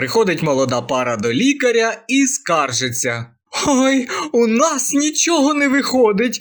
Приходить молода пара до лікаря і скаржиться. Ой, у нас нічого не виходить.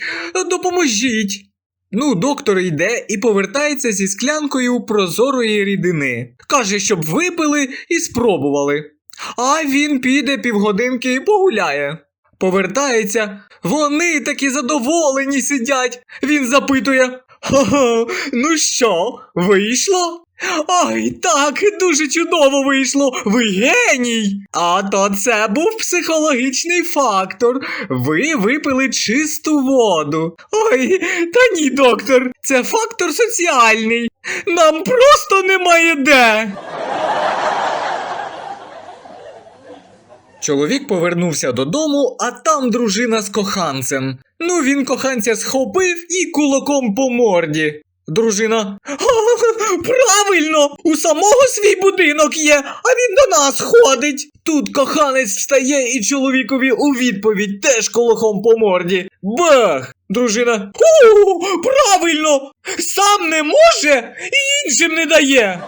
Допоможіть. Ну, доктор йде і повертається зі склянкою прозорої рідини. Каже, щоб випили і спробували. А він піде півгодинки і погуляє. Повертається, вони такі задоволені сидять. Він запитує: Ха-ха, ну що, вийшло? Ой, так, дуже чудово вийшло. Ви геній. А то це був психологічний фактор. Ви випили чисту воду. Ой, та ні, доктор, це фактор соціальний. Нам просто немає де. Чоловік повернувся додому, а там дружина з коханцем. Ну, він коханця схопив і кулаком по морді. Дружина. «Ха, Правильно! У самого свій будинок є, а він до нас ходить. Тут коханець встає і чоловікові у відповідь теж колохом по морді. Бах! Дружина. О, правильно! Сам не може і іншим не дає.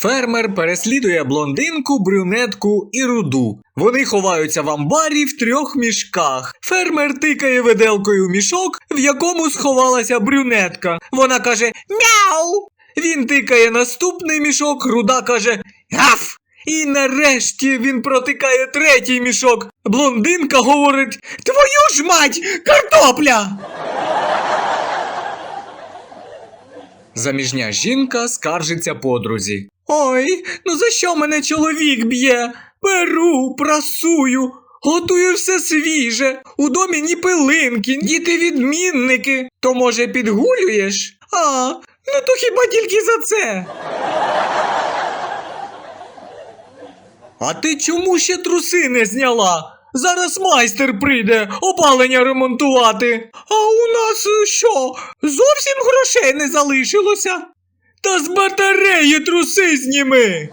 Фермер переслідує блондинку, брюнетку і руду. Вони ховаються в амбарі в трьох мішках. Фермер тикає виделкою в мішок, в якому сховалася брюнетка. Вона каже Мяу. Він тикає наступний мішок, руда каже Гав. І нарешті він протикає третій мішок. Блондинка говорить Твою ж мать, картопля! Заміжня жінка скаржиться подрузі. Ой, ну за що мене чоловік б'є? Перу, прасую, готую все свіже. У домі ні пилинки, діти відмінники. То може підгулюєш? А, ну то хіба тільки за це. А ти чому ще труси не зняла? Зараз майстер прийде опалення ремонтувати. А у нас е, що? Зовсім грошей не залишилося? Та з батареї труси зніми.